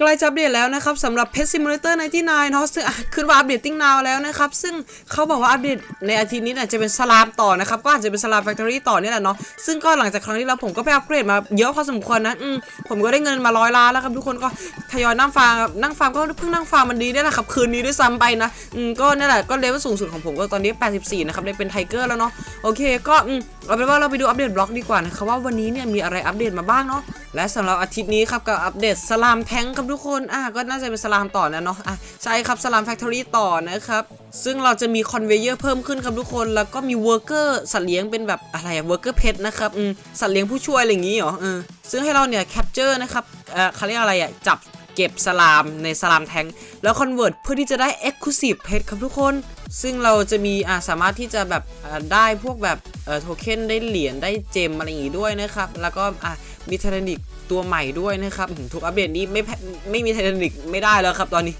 ใกล้จะอัปเดตแล้วนะครับสำหรับ Pet Simulator 99เนาะซึ่งอะขึ้นว่าอัปเดตติ้งนาวแล้วนะครับซึ่งเขาบอกว่าอัปเดตในอาทิตย์นี้เนี่ยจะเป็นสลามต่อนะครับก็อาจจะเป็นสลาม Factory ต่อเนี่ยแหละเนาะซึ่งก็หลังจากครั้งที่แล้วผมก็ไปอัปเกรดมาเยอะพอสมควรนะอืมผมก็ได้เงินมาร้อยล้านแล้วครับทุกคนก็ทยอยนั่งฟาร์มนั่งฟาร์มก็เพิ่งนั่งฟาร์มมันดีเนี่ยแหละครับคืนนี้ด้วยซ้ำไปนะอืมก็นั่แหละก็เลเวลสูงสุดของผมก็ตอนนี้ 84 นะครับได้เป็นไทเกอร์แล้วเนาะโอเคก็อืมเอาเป็นว่าเราไปดูอัปเดตบล็อกดีกว่านะครับว่าวันนี้เนี่ยมีอะไรอัปเดตมาบ้างเนาะและสำหรับอาทิตย์นี้ครับกับอัปเดตสลามแทงครับทุกคนอะก็น่าจะเป็นสลามต่อนะเนาะอะใช่ครับสลามแฟคทอรี่ต่อนะครับ ซึ่งเราจะมีคอนเวเยอร์เพิ่มขึ้นครับทุกคนแล้วก็มีเวอร์เกอร์สัตว์เลี้ยงเป็นแบบอะไรอะเวอร์เกอร์เพนะครับอืมสัตว์เลี้ยงผู้ช่วยอะไรอย่างงี้เหรอเออซึ่งให้เราเนี่ยแคปเจอร์นะครับเอ่อเขาเรียกอะไรอะจับเก็บสลามในสลามแทงแล้วคอนเวิร์ตเพื่อที่จะได้ Exclusive Pet ครับทุกคน ซึ่งเราจะมีอ่าสามารถที่จะแบบอ่าได้พวกแบบเอ่อโทเค็นได้เหรียญได้เจมอะไรอย่างงี้ด้วยนะครับ แล้วก็อ่ามีเทเลนิก ตัวใหม่ด้วยนะครับอืมทุกอัปเดตนี้ไม่ไม่มีเทเลนิกไม่ได้แล้วครับตอนนี้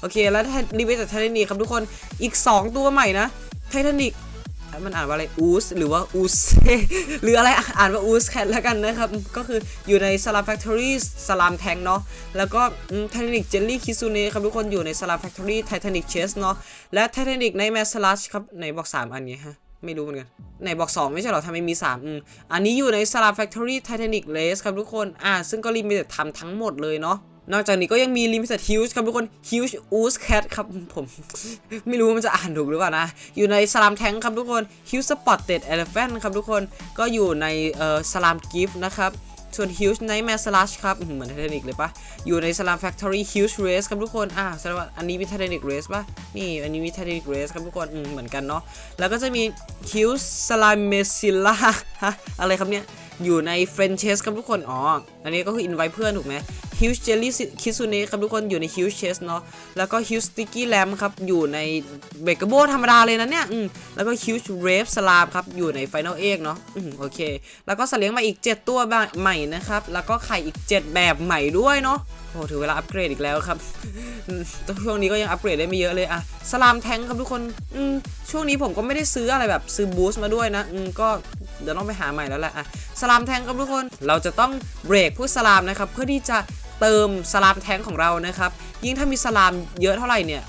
โอเค แล้วรีเวจากเทเลนิกครับทุกคนอีก 2 ตัวใหม่นะไททานิกมันอ่านว่าอะไรอูสหรือว่าอูสหรืออะไรอะอ่านว่าอูสแคทแล้วกันนะครับ ก็คืออยู่ในสลามแฟคทอรี่สลามแทงเนาะแล้วก็ไททานิกเจลลี่คิซูเน่ครับทุกคนอยู่ในสลามแฟคทอรี่ไททานิกเชสเนาะและไททานิกในแมสลัชครับในบอก 3 อันนี้ฮะ ไม่รู้เหมือนกันไหนบอก 2 ไม่ใช่หรอทำไมมี 3 อืม อันนี้อยู่ในสลาฟแฟคทอรี่ไททานิกเลสครับทุกคน อ่า ซึ่งก็ลิมิเต็ดทำทั้งหมดเลยเนาะนอกจากนี้ก็ยังมีลิมิเต็ดฮิวส์ครับทุกคนฮิวส์อูสแคทครับผม ไม่รู้ว่ามันจะอ่านถูกหรือเปล่านะ อยู่ในสลามแทงครับทุกคนฮิวส์สปอตเต็ดเอเลฟเฟนครับทุกคนก็อยู่ในเอ่อสลามกิฟต์นะครับ ส่วน Huge Nightmare Slash ครับเหมือนไททานิกเลยปะอยู่ในสลาม Factory Huge Race ครับทุกคน อ่าแสดงว่าอันนี้มีไททานิก Race ปะนี่ อันนี้มีไททานิก Race ครับทุกคน อืม เหมือนกันเนาะ แล้วก็จะมี Huge Slimecilla ฮะอะไรครับเนี่ย อยู่ใน Frenches ครับทุกคน อ๋อ อันนี้ก็คือ invite เพื่อนถูกไหม Huge Jelly Kitsune ครับทุกคนอยู่ใน Huge Chest เนาะแล้วก็ Huge Sticky Lamb ครับอยู่ใน b a k e r b o ธรรมดาเลยนะเนี่ยอืมแล้วก็ Huge Rave Slab ครับอยู่ใน Final Egg เนาะอืมโอเค แล้วก็สัตว์เลี้ยงมาอีก 7 ตัวใหม่นะครับ แล้วก็ไข่อีก 7 แบบใหม่ด้วยเนาะโอ้ถือเวลาอัปเกรดอีกแล้วครับช่วงนี้ก็ยังอัปเกรดได้ไม่เยอะเลยอะสลามแทงครับทุกคนอืมช่วงนี้ผมก็ไม่ได้ซื้ออะไรแบบซื้อบูสต์มาด้วยนะอืมก็ เดี๋ยวต้องไปหาใหม่แล้วแหละอะสลามแทงครับทุกคน เราจะต้องเบรกผู้สลามนะครับ เพื่อที่จะเติมสลามแทงของเรานะครับ ยิ่งถ้ามีสลามเยอะเท่าไหร่เนี่ย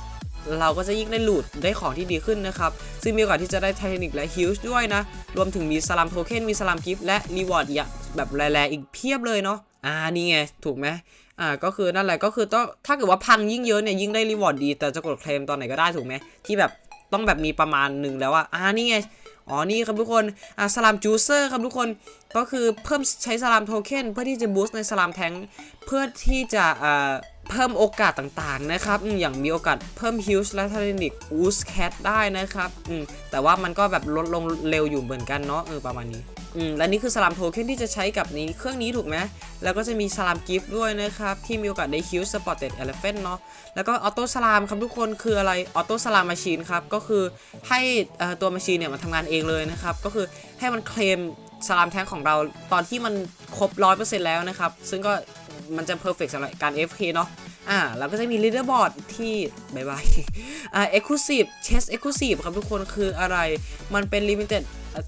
เราก็จะยิ่งได้หลุดได้ของที่ดีขึ้นนะครับ ซึ่งมีโอกาสที่จะได้ไททานิกและฮิวจ์ด้วยนะ รวมถึงมีสลามโทเค็นมีสลามกิฟต์และรีวอร์ดอีกแบบแร่ๆอีกเพียบเลยเนาะอ่านี่ไง ถูกไหมอ่าก็คือนั่นแหละก็คือต้องถ้าเกิดว่าพังยิ่งเยอะเนี่ยยิ่งได้รีวอร์ดดี แต่จะกดเคลมตอนไหนก็ได้ถูกไหมที่แบบต้องแบบมีประมาณหนึ่งแล้วอะอ่านี่ไง อ๋อนี่ครับทุกคนอ่าสลามจูเซอร์ครับทุกคนก็คือเพิ่มใช้สลามโทเค็นเพื่อที่จะบูสต์ในสลามแทงเพื่อที่จะอ่าเพิ่มโอกาสต่างๆนะครับ อย่างมีโอกาสเพิ่มฮิวส์และทารินิกอูสแคทได้นะครับอืมแต่ว่ามันก็แบบลดลงเร็วอยู่เหมือนกันเนาะเออประมาณนี้ อืมและนี่คือสลามโทเค็นที่จะใช้กับนี้เครื่องนี้ถูกไหมแล้วก็จะมีสลามกิฟต์ด้วยนะครับ ที่มีโอกาสได้ฮิวสปอร์ตเต็ดเอลเฟนเนาะแล้วก็ออโต้สลามครับทุกคนคืออะไรออโต้สลามมาชีนครับ ก็คือให้ตัวมาชีนเนี่ยมันทำงานเองเลยนะครับ ก็คือให้มันเคลมสลามแทงของเราตอนที่มันครบ100%แล้วนะครับ ซึ่งก็มันจะเพอร์เฟกสำหรับการ FK เนาะอ่าแล้วก็จะมี leaderboard ที่บายบายอ่า exclusive chest exclusive ครับทุกคนคืออะไรมันเป็น limited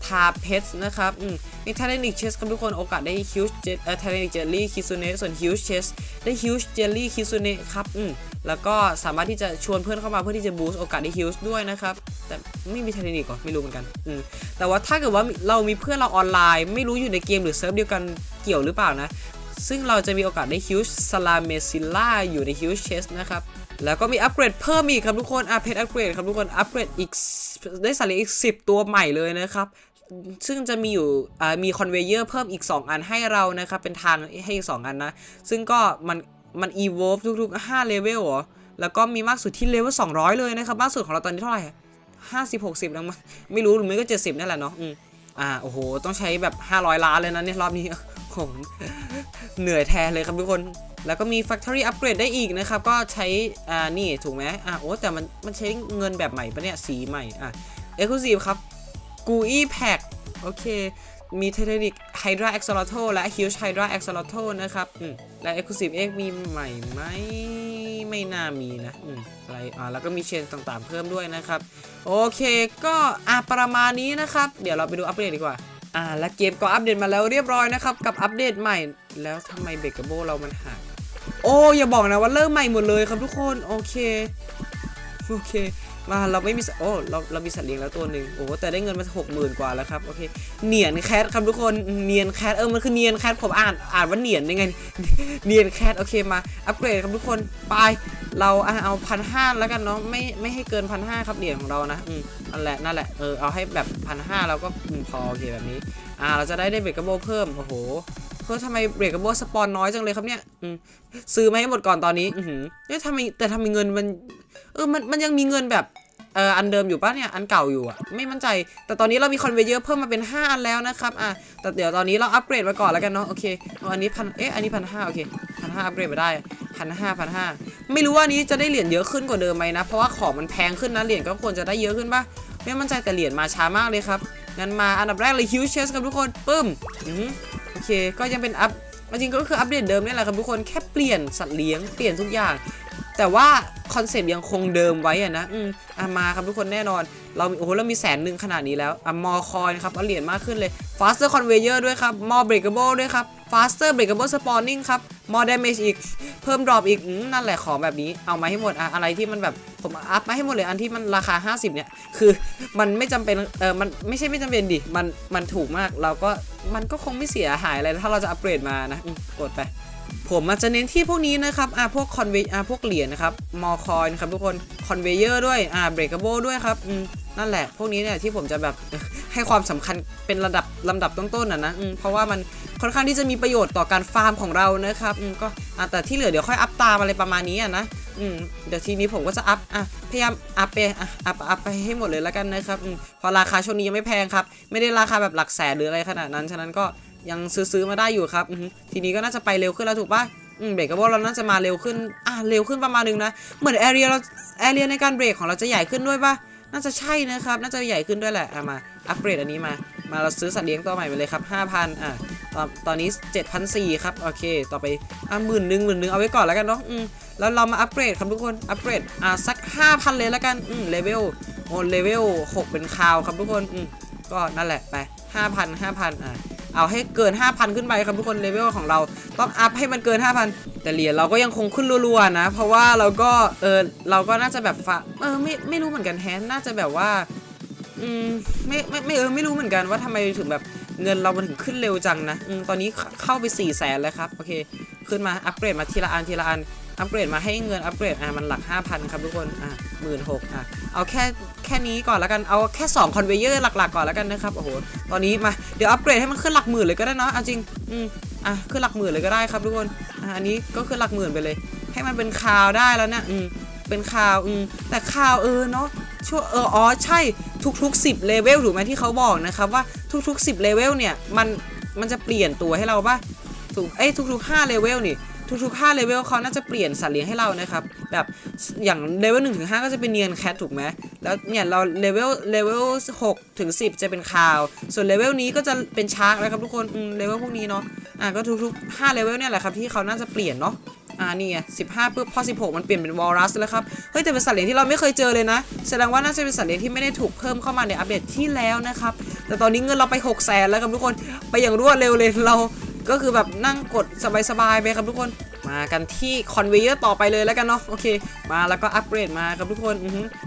ทาเพชนะครับอืมมี Titanic chest ครับทุกคนโอกาสได้ huge jet เอ่อ Titanic jelly kitsune ส่วน huge chest ได้ huge jelly kitsune ครับอืมแล้วก็สามารถที่จะชวนเพื่อนเข้ามาเพื่อที่จะ boost โอกาสได้ huge ด้วยนะครับ แต่ไม่มี Titanic ก็ไม่รู้เหมือนกันอืมแต่ว่าถ้าเกิดว่าเรามีเพื่อนเราออนไลน์ ไม่รู้อยู่ในเกมหรือเซิร์ฟเดียวกันเกี่ยวหรือเปล่านะ ซึ่งเราจะมีโอกาสได้ฮิวช์สลาเมซิล่าอยู่ในฮิวช์เชสนะครับ แล้วก็มีอัปเกรดเพิ่มอีกครับทุกคนอาเพจอัปเกรดครับทุกคนอัปเกรดอีกได้สัตว์เลี้ยงอีก 10 ตัวใหม่เลยนะครับซึ่งจะมีอยู่มีคอนเวเยอร์เพิ่มอีก 2 อันให้เรานะครับ เป็นทางให้อีก 2 อันนะ ซึ่งก็มันมันอีโวฟทุกๆ5เลเวลเหรอ แล้วก็มีมากสุดที่เลเวล200 เลยนะครับ มากสุดของเราตอนนี้เท่าไหร่อะ50 60แล้วมั้งไม่รู้หรือไม่ก็70นั่นแหละเนาะอืมอ่าโอ้โห ต้องใช้แบบ 500 ล้านเลยนะเนี่ยรอบนี้ผมเหนื่อยแทนเลยครับทุกคน แล้วก็มี Factory Upgrade ได้อีกนะครับ ก็ใช้ อ่า นี่ ถูกไหมอ่าโอ้ แต่มัน มันใช้เงินแบบใหม่ปะเนี่ย สีใหม่ อะ Exclusive ครับ GUI Pack โอเค มี Titanic Hydra Axolotl และ Huge Hydra Axolotl นะครับอืมและ Exclusive X มีใหม่ไหมไม่น่ามีนะอืมอะไรอ่าแล้วก็มีเชนต่างๆเพิ่มด้วยนะครับ โอเค ก็อะประมาณนี้นะครับ เดี๋ยวเราไปดูอัปเดตดีกว่าอ่าและเกมก็อัปเดตมาแล้วเรียบร้อยนะครับ กับอัปเดตใหม่ แล้วทำไมเบเกอร์โบเรามันหาย โอ้อย่าบอกนะว่าเริ่มใหม่หมดเลยครับทุกคนโอเคโอเคมาเราไม่มีสัตว์โอ้เราเรามีสัตว์เลี้ยงแล้วตัวหนึ่งโอ้แต่ได้เงินมาหกหมื่นกว่าแล้วครับโอเคเนียนแคทครับทุกคนเนียนแคทเออมันคือเนียนแคทผมอ่านอ่านว่าเนียนได้ไงเนียนแคทโอเคมาอัปเกรดครับทุกคนไปเราเอาพันห้าแล้วกันเนาะไม่ไม่ให้เกินพันห้าครับเหรียญของเรานะอืมนั่นแหละนั่นแหละเออเอาให้แบบพันห้าเราก็พอโอเคแบบนี้อ่าเราจะได้ได้เบรกกร์โบเพิ่มโอ้โห เพื่อทำไมเบรกเกอร์โบสปอนน้อยจังเลยครับเนี่ยอืมซื้อมาให้หมดก่อนตอนนี้อือหือเนี่ยทำไมแต่ทำไมเงินมัน เออมันมันยังมีเงินแบบเอออันเดิมอยู่ปะเนี่ยอันเก่าอยู่อะไม่มั่นใจ แต่ตอนนี้เรามีคอนเวเยอร์เพิ่มมาเป็น 5 อันแล้วนะครับอะแต่เดี๋ยวตอนนี้เราอัปเกรดมาก่อนแล้วกันเนาะโอเคเอาอันนี้พันเอ๊ะอันนี้พันห้าโอเคพันห้าอัปเกรดมาได้พันห้าพันห้าไม่รู้ว่าอันนี้จะได้เหรียญเยอะขึ้นกว่าเดิมไหมนะ เพราะว่าของมันแพงขึ้นนะเหรียญก็ควรจะได้เยอะขึ้นปะไม่มั่นใจแต่เหรียญมาช้ามากเลยครับงั้นมาอันดับแรกเลยฮิวเชสครับทุกคนปึ้มอือหือโอ เค ก็ยังเป็นอัพจริงๆก็คืออัปเดตเดิมนี่แหละครับทุกคนแค่เปลี่ยนสัตว์เลี้ยงเปลี่ยนทุกอย่าง แต่ว่าคอนเซปต์ยังคงเดิมไว้อะนะอืมอะมาครับทุกคนแน่นอน เราโอ้โหเรามีแสนหนึ่งขนาดนี้แล้วอะมอคอยนะครับเอาเหรียญมากขึ้นเลย faster conveyor ด้วยครับ more breakable ด้วยครับ faster breakable spawning ครับ more damage อีก เพิ่ม drop อีกนั่นแหละของแบบนี้เอามาให้หมดอะอะไรที่มันแบบผมอัพมาให้หมดเลยอันที่มันราคา 50 เนี่ย คือมันไม่จำเป็นเออมันไม่ใช่ไม่จำเป็นดิมันมันถูกมากเราก็มันก็คงไม่เสียหายอะไรถ้าเราจะอัปเกรดมานะกดไปผมอาจจะเน้นที่พวกนี้นะครับ อ่า พวกคอนเวอ่า พวกเหรียญนะครับ มอคอยนะครับทุกคน คอนเวเยอร์ด้วย อ่า เบรกเบิลด้วยครับ อืม นั่นแหละ พวกนี้เนี่ยที่ผมจะแบบให้ความสำคัญเป็นระดับลำดับต้นๆน่ะนะ อืม เพราะว่ามัน ค่อนข้างที่จะมีประโยชน์ต่อการฟาร์มของเรานะครับอืมก็อ่าแต่ที่เหลือเดี๋ยวค่อยอัพตามอะไรประมาณนี้อะนะอืมเดี๋ยวทีนี้ผมก็จะอัพอะพยายามอัพไปอะอัพอัพไปให้หมดเลยแล้วกันนะครับอืมพอราคาช่วงนี้ยังไม่แพงครับ ไม่ได้ราคาแบบหลักแสนหรืออะไรขนาดนั้นฉะนั้นก็ยังซื้อๆมาได้อยู่ครับทีนี้ก็น่าจะไปเร็วขึ้นแล้วถูกปะอืมเบรกก็บอกเราน่าจะมาเร็วขึ้น อ่าเร็วขึ้นประมาณนึงนะ เหมือนแอเรียเราแอเรียในการเบรกของเราจะใหญ่ขึ้นด้วยปะน่าจะใช่นะครับ น่าจะใหญ่ขึ้นด้วยแหละ อะมา อัปเกรดอันนี้มา มาเราซื้อสัตว์เลี้ยงตัวใหม่ไปเลยครับ 5,000 อะ ตอนตอนนี้ 7,400 ครับ โอเค ต่อไปอะหมื่นหนึ่งหมื่นหนึ่งเอาไว้ก่อนแล้วกันเนาะอืมแล้วเรามาอัปเกรดครับทุกคน อัปเกรด อะสัก 5,000 เลยแล้วกัน อืมเลเวล โอ้เลเวล 6 เป็นคาวครับทุกคน อืมก็นั่นแหละ ไป 5,000 5,000 อะเอาให้เกิน 5,000 ขึ้นไปครับทุกคนเลเวลของเราต้องอัพให้มันเกิน 5,000 แต่เหรียญเราก็ยังคงขึ้นรัวๆนะ เพราะว่าเราก็เออเราก็น่าจะแบบฝาเออไม่ไม่รู้เหมือนกันแฮนน่าจะแบบว่าอืมไม่ไม่ไม่เออไม่รู้เหมือนกันว่าทำไมถึงแบบ เงินเรามันถึงขึ้นเร็วจังนะอตอนนี้เข้าเข้าไป4ี่แสนแล้วครับ โอเค ขึ้นมาอัปเกรดมาทีละอันทีละอัน อัปเกรดมาให้เงินอัปเกรดอะมันหลัก 5,000 ครับทุกคน อะหมื่นหกอะ เอาแค่แค่นี้ก่อนแล้วกัน เอาแค่2คอนเวเยอร์หลักๆก่อนแล้วกันนะครับ โอ้โห ตอนนี้มา เดี๋ยวอัปเกรดให้มันขึ้นหลักหมื่นเลยก็ได้เนาะ เอาจริง อืม อะ ขึ้นหลักหมื่นเลยก็ได้ครับทุกคน อะ อันนี้ก็ขึ้นหลักหมื่นไปเลย ให้มันเป็นคาวได้แล้วเนี่ย อืม เป็นคาว อืม แต่คาวเออเนาะ ช่วเอออ๋อใช่ทุกๆ 10เลเวลถูกไหมที่เขาบอกนะครับว่าทุกๆ 10เลเวลเนี่ยมันมันจะเปลี่ยนตัวให้เราปะถูกเอ้ยทุกๆ5เลเวลนี่ทุกๆ5เลเวลเขาน่าจะเปลี่ยนสัตว์เลี้ยงให้เรานะครับ แบบอย่างเลเวล1ถึง5ก็จะเป็นเนียนแคทถูกไหมแล้วเนี่ยเราเลเวลเลเวล6ถึง10จะเป็นคาว ส่วนเลเวลนี้ก็จะเป็นชาร์กแล้วครับทุกคนเลเวลพวกนี้เนาะอะก็ทุกๆ5เลเวลเนี่ยแหละครับที่เขาน่าจะเปลี่ยนเนาะ อ่านี่ไง15ปุ๊บพอ16มันเปลี่ยนเป็นวอลรัสแล้วครับ เฮ้ย แต่เป็นสัตว์เลี้ยงที่เราไม่เคยเจอเลยนะ แสดงว่าน่าจะเป็นสัตว์เลี้ยงที่ไม่ได้ถูกเพิ่มเข้ามาในอัปเดตที่แล้วนะครับ แต่ตอนนี้เงินเราไป6 0แสนแล้วครับทุกคนไปอย่างรวดเร็วเลยเราก็คือแบบนั่งกดสบายๆไปครับทุกคนมากันที่คอนเวเยอร์ต่อไปเลยแล้วกันเนาะโอเค มาแล้วก็อัปเกรดมาครับทุกคน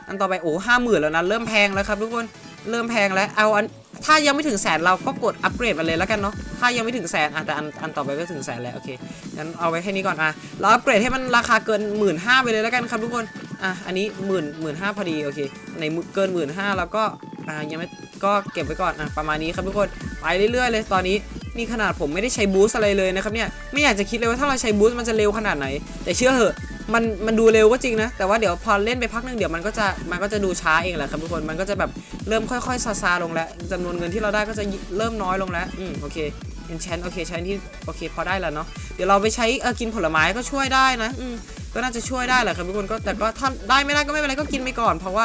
อันต่อไปโอ้ห้าหมื่นแล้วนะเริ่มแพงแล้วครับทุกคนเริ่มแพงแล้วเอาอัน ถ้ายังไม่ถึงแสนเราก็กดอัปเกรดมาเลยแล้วกันเนาะถ้ายังไม่ถึงแสนอะแต่อันอันต่อไปก็ถึงแสนแล้วโอเคงั้นเอาไว้แค่นี้ก่อนอะเราอัปเกรดให้มันราคาเกินหมื่นห้าไปเลยแล้วกันครับทุกคนอะอันนี้หมื่นหมื่นห้าพอดีโอเคในเกินหมื่นห้าแล้วก็อ่ายังไม่ก็เก็บไว้ก่อนอะประมาณนี้ครับทุกคนไปเรื่อยๆ เลยตอนนี้นี่ขนาดผมไม่ได้ใช้บูสอะไรเลยนะครับเนี่ยไม่อยากจะคิดเลยว่าถ้าเราใช้บูสมันจะเร็วขนาดไหน แต่เชื่อเหอะ มันมันดูเร็วก็จริงนะ แต่ว่าเดี๋ยวพอเล่นไปพักหนึงเดี๋ยวมันก็จะมันก็จะดูช้าเองแหละครับทุกคนมันก็จะแบบเริ่มค่อยๆซาซาลงแล้วจำนวนเงินที่เราได้ก็จะเริ่มน้อยลงแล้วอืมโอเคเอนแชนโอเคใช้ที่โอเคพอได้แล้วเนาะเดี๋ยวเราไปใช้เออกินผลไม้ก็ช่วยได้นะอืมก็น่าจะช่วยได้แหละครับทุกคนก็แต่ก็ถ้าได้ไม่ได้ก็ไม่เป็นไรก็กินไปก่อน เพราะว่า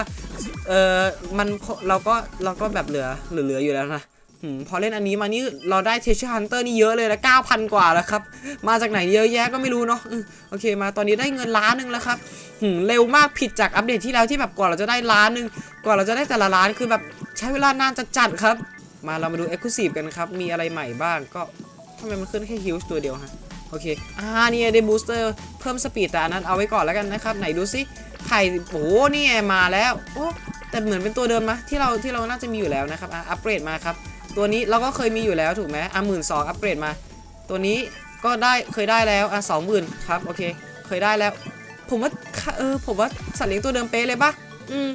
เออมันเราก็เราก็แบบเหลือเหลืออยู่แล้วนะ พอเล่นอันนี้มานี่เราได้เทช u r e Hunter นี่เยอะเลยนะ9,000กว่าแล้วครับ มาจากไหนเยอะแยะก็ไม่รู้เนาะโอเคมาตอนนี้ได้เงินล้านหนึ่งแล้วครับเร็วมากผิดจากอัปเดตที่แล้วที่แบบกว่าเราจะได้ล้านหนึ่งกว่าเราจะได้แต่ละล้านคือแบบใช้เวลานานจัดจัดครับ มาเรามาดู Exclusive กันครับ มีอะไรใหม่บ้างก็ทำไมมันขึ้นแค่ Huge ตัวเดียวฮะโอเคอ่านี่ได้บูสเตอร์เพิ่มสปีดแต่อันนั้นเอาไว้ก่อนแล้วกันนะครับไหนดูซิไข่โอ้นี่มาแล้วโอ้แต่เหมือนเป็นตัวเดิมนะที่เราที่เราน่าจะมีอยู่แล้วนะครับอัปเกรดมาครับ ตัวนี้เราก็เคยมีอยู่แล้วถูกไหมอะหมื่นสองอัปเกรดมา ตัวนี้ก็ได้เคยได้แล้วอะสองหมื่นครับโอเค เคยได้แล้ว ผมว่าเออผมว่าสัตว์เลี้ยงตัวเดิมเป๊ะเลยปะอืม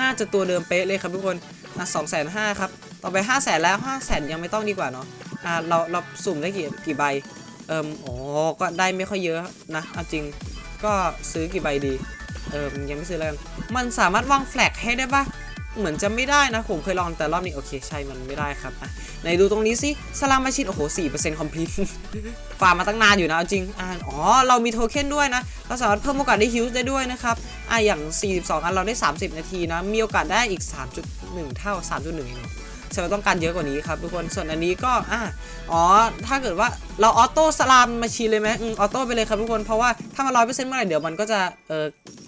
น่าจะตัวเดิมเป๊ะเลยครับทุกคนอะสองแสนห้าครับต่อไปห้าแสนแล้วห้าแสนยังไม่ต้องดีกว่าเนาะอะเราเราสุ่มได้กี่กี่ใบเอิมโอ้ก็ได้ไม่ค่อยเยอะนะเอาจริงก็ซื้อกี่ใบดีเอิมยังไม่ซื้อแล้วกันมันสามารถวางแฟลกให้ได้ปะ เหมือนจะไม่ได้นะ ผมเคยลองแต่รอบนี้โอเคใช่มันไม่ได้ครับอะไหนดูตรงนี้สิสลามมาชินโอ้โห4% complete ฟาร์มมาตั้งนานอยู่นะจริงอ่าอ๋อ เรามีโทเค็นด้วยนะเราสามารถเพิ่มโอกาสได้ฮิวส์ได้ด้วยนะครับอะอย่าง 42 อันเราได้ 30 นาทีนะ มีโอกาสได้อีก 3.1 เท่า 3.1เอง เรอฉันว่าต้องการเยอะกว่านี้ครับทุกคนส่วนอันนี้ก็อะอ๋อถ้าเกิดว่าเราออโต้สลามมาชีเลยไหมอืมออโต้ไปเลยครับทุกคนเพราะว่าถ้ามันร้อยเปอร์เซ็นต์เมื่อไหร่เดี๋ยวมันก็จะเออ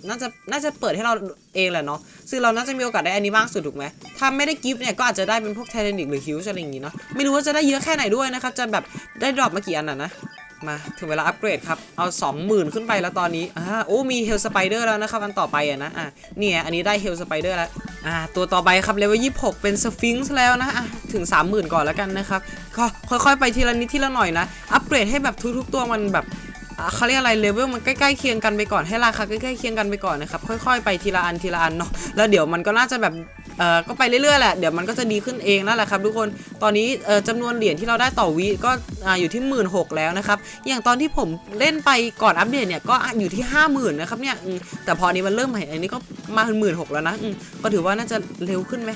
น่าจะน่าจะเปิดให้เราเองแหละเนาะซึ่งเราน่าจะมีโอกาสได้อันนี้มากสุดถูกไหมถ้าไม่ได้กิฟต์เนี่ยก็อาจจะได้เป็นพวกไทเทนิกหรือฮิวส์อะไรอย่างงี้เนาะไม่รู้ว่าจะได้เยอะแค่ไหนด้วยนะครับจะแบบได้ดรอปมากี่อันอะนะ มาถึงเวลาอัปเกรดครับ เอา 20,000 ขึ้นไปแล้วตอนนี้อ่าโอ้มีเฮลสไปเดอร์แล้วนะครับอันต่อไปอะนะอะนี่ไงอันนี้ได้เฮลสไปเดอร์แล้วอ่าตัวต่อไปครับเลเวล26 เป็นสฟิงซ์แล้วนะอะถึง 30,000 ก่อนแล้วกันนะครับก็ค่อยๆ ไปทีละนิดทีละหน่อยนะ อัปเกรดให้แบบทุกๆตัวมันแบบเขาเรียกอะไรเลเวลมันใกล้ๆเคียงกันไปก่อนให้ราคาใกล้ๆเคียงกันไปก่อนนะครับค่อยๆ ไปทีละอันทีละอันเนาะแล้วเดี๋ยวมันก็น่าจะแบบ เอ่อก็ไปเรื่อยๆแหละเดี๋ยวมันก็จะดีขึ้นเองนั่นแหละครับทุกคนตอนนี้เอ่อจำนวนเหรียญที่เราได้ต่อวิก็อ่าอยู่ที่1 6ื่นแล้วนะครับอย่างตอนที่ผมเล่นไปก่อนอัปเดตเนี่ยก็อยู่ที่5 0,000นะครับเนี่ยอืมแต่พอนี้มันเริ่มใหม่อันนี้ก็มาหมื่นหกแล้วนะอืมก็ถือว่าน่าจะเร็วขึ้นไหม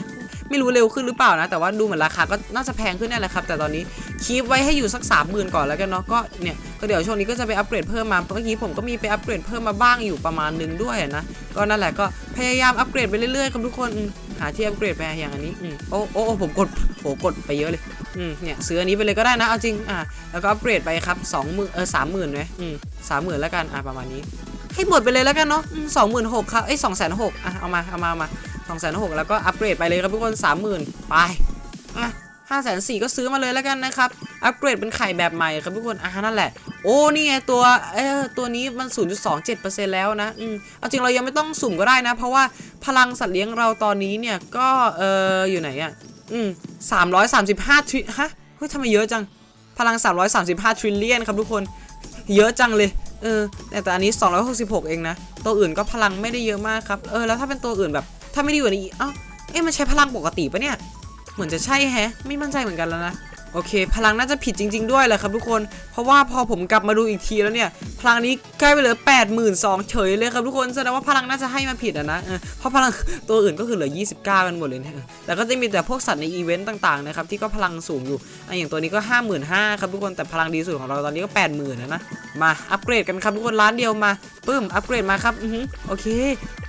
ไม่รู้เร็วขึ้นหรือเปล่านะ แต่ว่าดูเหมือนราคาก็น่าจะแพงขึ้นแน่แหละครับ แต่ตอนนี้คีปไว้ให้อยู่สัก 3 0,000 ก่อนแล้วกันเนาะก็เนี่ยก็เดี๋ยวช่วงนี้ก็จะไปอัปเกรดเพิ่มมาเมื่อกี้ผมก็มีไปอัปเกรดเพิ่มมาบ้างอยู่ประมาณหนึงด้วยนะ ก็นั่นแหละก็พยายามอัปเกรดไปเรื่อยๆครับทุกคนอืม หาที่อัปเกรดไปอย่างอันนี้อืมโอ้โอ้โอ้ผมกดโหกดไปเยอะเลยอืมเนี่ยซื้ออันนี้ไปเลยก็ได้นะเอาจริงอะแล้วก็อัปเกรดไปครับสองหมื่นเออสามหมื่นไหมอืมสามหมื่นแล้วกันอะประมาณนี้ ให้หมดไปเลยแล้วกันเนาะสองหมื่นหกครับเอ้ยสองแสนหกอะเอามาเอามาเอามาสองแสนหกแล้วก็อัปเกรดไปเลยครับทุกคนสามหมื่นไปอะห้าแสนสี่ก็ซื้อมาเลยแล้วกันนะครับ อัปเกรดเป็นไข่แบบใหม่ครับทุกคน อะนั่นแหละ โอ้ นี่ไงตัว เออตัวนี้มัน 0.27%แล้วนะ อืมเอาจริงเรายังไม่ต้องสุ่มก็ได้นะ เพราะว่า พลังสัตว์เลี้ยงเราตอนนี้เนี่ยก็เอออยู่ไหนอะอืม335ทริฮะเฮ้ยทำไมเยอะจัง พลัง 335 ทริลเลียนครับทุกคนเยอะจังเลยเออแต่แต่อันนี้ 266 เองนะ ตัวอื่นก็พลังไม่ได้เยอะมากครับเออแล้วถ้าเป็นตัวอื่นแบบ ถ้าไม่ได้อยู่ในอีเอ้าวเอ๊ะมันใช้พลังปกติปะเนี่ย เหมือนจะใช่แฮะ ไม่มั่นใจเหมือนกันแล้วนะ โอเค พลังน่าจะผิดจริง ๆ ด้วยแหละครับทุกคน เพราะว่าพอผมกลับมาดูอีกทีแล้วเนี่ย พลังนี้ใกล้ไปเหลือ82,000เฉยเลยครับทุกคน แสดงว่าพลังน่าจะให้มาผิดอะนะ เพราะพลังตัวอื่นก็คือเหลือ 29 กันหมดเลยนะแต่ก็จะมีแต่พวกสัตว์ในอีเวนต์ต่างๆนะครับที่ก็พลังสูงอยู่ออย่างตัวนี้ก็ 55,000ครับทุกคน แต่พลังดีสุดของเราตอนนี้ก็ 80,000นะนะ มาอัปเกรดกันครับทุกคนร้านเดียวมาปึ้มอัปเกรดมาครับ อือโอเค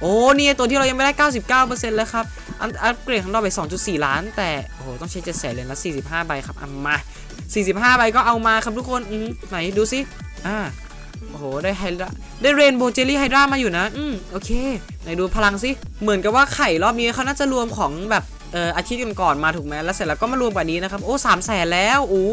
โอ้นี่ตัวที่เรายังไม่ได้ 99%แล้วครับ อันอัปเกรดของเราไป 2.4 ล้าน แต่โอ้โหต้องใช้7แสนเลยละ45 ใบครับเอะมา 45 ใบก็เอามาครับทุกคนอือไหนดูสิอ่าโอ้โหได้ไฮดราได้เรนโบว์เจลลี่ไฮดรามาอยู่นะ อืมโอเค ไหนดูพลังสิเหมือนกับว่าไข่รอบนี้เขาน่าจะรวมของแบบ เอ่ออาทิตย์ก่อนมาถูกไหมแล้วเสร็จแล้วก็มารวมกับนี้นะครับโอ้สามแสนแล้วโอ้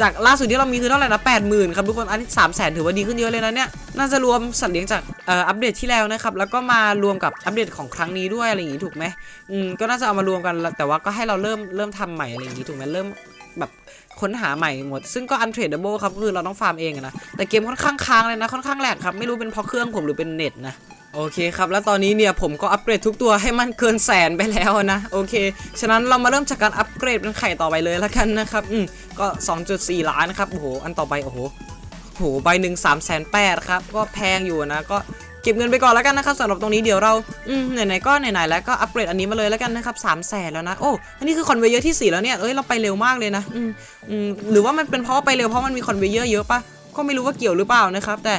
จากล่าสุดที่เรามีคือเท่าไหร่นะแปดหมื่นครับทุกคนอันนี้สามแสนถือว่าดีขึ้นเยอะเลยนะเนี่ยน่าจะรวมสัตว์เลี้ยงจากเอ่ออัปเดตที่แล้วนะครับแล้วก็มารวมกับอัปเดตของครั้งนี้ด้วยอะไรอย่างนี้ถูกไหมอืมก็น่าจะเอามารวมกันแต่ว่าก็ให้เราเริ่มเริ่มทำใหม่อะไรอย่างนี้ถูกไหมเริ่มแบบค้นหาใหม่หมด ซึ่งก็ untradeable ครับคือเราต้องฟาร์มเองนะแต่เกมค่อนข้างค้างเลยนะค่อนข้างแหลกครับไม่รู้เป็นเพราะเครื่องผมหรือเป็นเน็ตนะ โอเคครับ แล้วตอนนี้เนี่ยผมก็อัปเกรดทุกตัวให้มันเกินแสนไปแล้วนะ โอเค ฉะนั้นเรามาเริ่มจากการอัปเกรดเป็นไข่ต่อไปเลยแล้วกันนะครับ อืม ก็ 2.4 ล้านครับ โอ้โห อันต่อไป โอ้โหโอ้โห ใบหนึ่งสามแสนแปดครับ ก็แพงอยู่นะ ก็เก็บเงินไปก่อนแล้วกันนะครับสำหรับตรงนี้เดี๋ยวเรา อืม ไหนๆ ก็ไหนๆ แล้วก็อัปเกรดอันนี้มาเลยแล้วกันนะครับสามแสนแล้วนะ โอ้ อันนี้คือคอนเวเยอร์ที่สี่แล้วเนี่ย เอ้ย เราไปเร็วมากเลยนะ อืม อืม หรือว่ามันเป็นเพราะไปเร็วเพราะมันมีคอนเวเยอร์เยอะปะก็ไม่รู้ว่าเกี่ยวหรือเปล่านะครับ แต่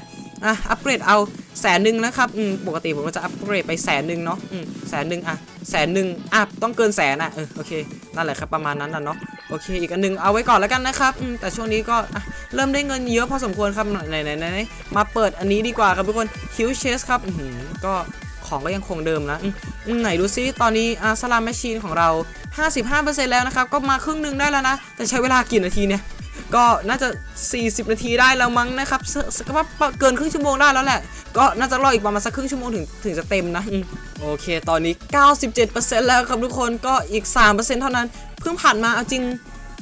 อะ อัปเกรดเอา แสนหนึ่งนะครับอืมปกติผมก็จะอัปเกรดไปแสนหนึ่งเนาะอืมแสนหนึ่งอะแสนหนึ่งอะต้องเกินแสนอะเออโอเคนั่นแหละครับประมาณนั้นนะเนาะโอเคอีกอันหนึ่งเอาไว้ก่อนแล้วกันนะครับอืมแต่ช่วงนี้ก็อะเริ่มได้เงินเยอะพอสมควรครับไหนไหนไหนมาเปิดอันนี้ดีกว่าครับทุกคนคิวเชสครับอือหือก็ของก็ยังคงเดิมนะอืมไหนดูซิตอนนี้อะสลามแมชชีนของเรา 55%แล้วนะครับ ก็มาครึ่งหนึงได้แล้วนะ แต่ใช้เวลากี่นาทีเนี่ย ก็น่าจะ 40 นาทีได้แล้วมั้งนะครับสสก็ว่าเกินครึ่งชั่วโมงได้แล้วแหละ ก็น่าจะรออีกประมาณสักครึ่งชั่วโมงถึงถึงจะเต็มนะอืมโอเค ตอนนี้ 97%แล้วครับทุกคนก็อีก 3%เท่านั้น เพิ่งผ่านมาเอาจริง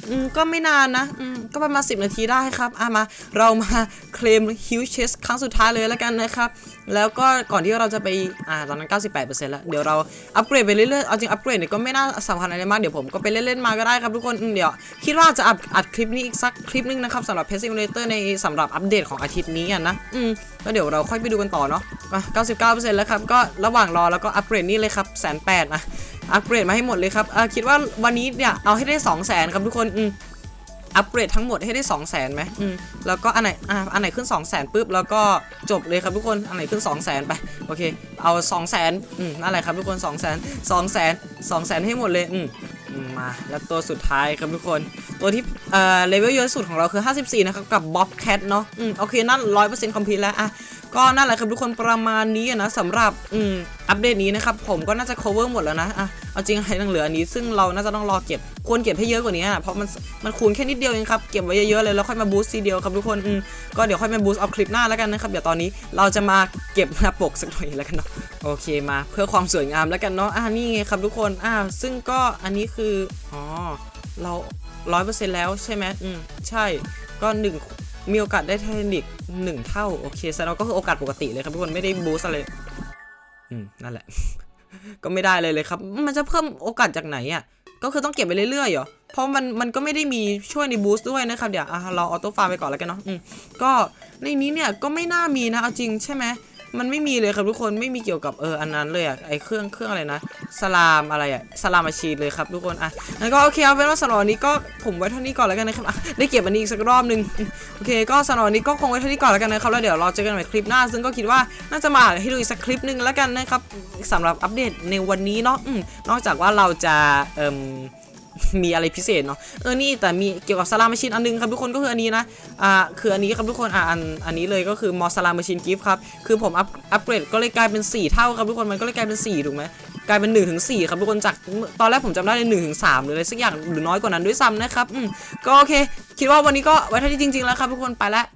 อืมก็ไม่นานนะอืมก็ประมาณ 10 นาทีได้ครับอะมาเรามาเคลมฮิวเชสครั้งสุดท้ายเลยแล้วกันนะครับ แล้วก็ก่อนที่เราจะไปอ่าตอนนั้น 98%แล้ว เดี๋ยวเราอัปเกรดไปเรื่อยๆ เอาจริงอัปเกรดเนี่ยก็ไม่น่าสำคัญอะไรมาก เดี๋ยวผมก็ไปเล่นๆมาก็ได้ครับทุกคนอืมเดี๋ยว คิดว่าจะอัดอัดคลิปนี้อีกสักคลิปนึงนะครับสำหรับ Pet Simulator ในสำหรับอัปเดตของอาทิตย์นี้อะนะอืมแล้วเดี๋ยวเราค่อยไปดูกันต่อเนาะมา99%แล้วครับก็ระหว่างรอแล้วก็อัปเกรดนี่เลยครับแสนแปดนะ อัปเกรดมาให้หมดเลยครับคิดว่าวันนี้เนี่ยเอาให้ได้ 2 0 0 0 0 0ครับทุกคนอืมอัปเกรดทั้งหมดให้ได้ 2 0 0 0 0 0ไหมอืมแล้วก็อันไหนอ่าอันไหนขึ้น 2 0 0 0 0 0ปุ๊บแล้วก็จบเลยครับทุกคนอันไหนขึ้น 2 0 0 0 0 0ไปโอเค เอา2 0 0 0 0 0อืมนั่นแหละครับทุกคน2 0 0 0 0 0 2 0 0 0 0 2 0 0 0 0ให้หมดเลยอืมมาแล้วตัวสุดท้ายครับทุกคน ตัวที่เอ่อเลเวลเยอะสุดของเราคือ 54 นะครับ กับ Bob Cat เนาะอืมโอเคนั่น100%คอมพลีทแล้วอะ ก็นั่นแหละครับทุกคนประมาณนี้นะสำหรับอืมอัปเดตนี้นะครับผมก็น่าจะ cover หมดแล้วนะอะเอาจริงให้ยังเหลืออันนี้ซึ่งเราน่าจะต้องรอเก็บควรเก็บให้เยอะกว่านี้อะเพราะมันมันคูณแค่นิดเดียวเองครับเก็บไว้เยอะๆเลยแล้วค่อยมาบูสต์ทีเดียวครับทุกคนอืมก็เดี๋ยวค่อยมาบูสต์เอาคลิปหน้าแล้วกันนะครับเดี๋ยวตอนนี้เราจะมาเก็บหน้าปกสักหน่อยแล้วกันเนาะโอเคมา เพื่อความสวยงามแล้วกันเนาะอะนี่ไงครับทุกคนอะซึ่งก็อันนี้คืออ๋อเราร้อยเปอร์เซ็นต์แล้วใช่ไหมอืมใช่ก็หนึ่ง มีโอกาสได้ไททานิกหนึ่งเท่า โอเคแสดงว่าก็คือโอกาสปกติเลยครับทุกคนไม่ได้บูสต์อะไร อืม นั่นแหละ ก็ไม่ได้เลยเลยครับ มันจะเพิ่มโอกาสจากไหนอะ ก็คือต้องเก็บไปเรื่อยๆเหรอ เพราะมันมันก็ไม่ได้มีช่วยในบูสต์ด้วยนะครับ เดี๋ยวเราออโต้ฟาร์มไปก่อนแล้วกันเนาะ อืม ก็ในนี้เนี่ยก็ไม่น่ามีนะ เอาจริงใช่ไหม มันไม่มีเลยครับทุกคนไม่มีเกี่ยวกับเอออันนั้นเลยอะไอเครื่องเครื่องอะไรนะสลามอะไรอะสลามมาชีนเลยครับทุกคนอะงั้นก็โอเคเอาเป็นว่าสำหรับวันนี้ก็ผมไว้เท่านี้ก่อนแล้วกันนะครับได้เก็บอันนี้อีกสักรอบหนึงโอเค ก็สำหรับวันนี้ก็คงไว้เท่านี้ก่อนแล้วกันนะครับแล้วเดี๋ยวเราเจอกันใหม่คลิปหน้า ซึ่งก็คิดว่าน่าจะมาให้ดูอีกสักคลิปหนึ่งแล้วกันนะครับสำหรับอัปเดตในวันนี้เนาะนอกจากว่าเราจะเอ่ม มีอะไรพิเศษเนาะเออนี่แต่มีเกี่ยวกับสลามมาชินอันนึงครับทุกคนก็คืออันนี้นะอ่าคืออันนี้ครับทุกคนอ่าอันอันนี้เลยก็คือมอสลามมาชินกิฟต์ครับคือผมอัพอัปเกรดก็เลยกลายเป็น 4 เท่าครับทุกคนมันก็เลยกลายเป็น4ถูกไหมกลายเป็น1ถึง4ครับทุกคนจากตอนแรกผมจำได้เลย1ถึง3หรืออะไรสักอย่างหรือน้อยกว่านั้นด้วยซ้ำนะครับอืมก็โอเค คิดว่าวันนี้ก็ไว้เท่านี้จริง ๆ แล้วครับทุกคนไปแล้ว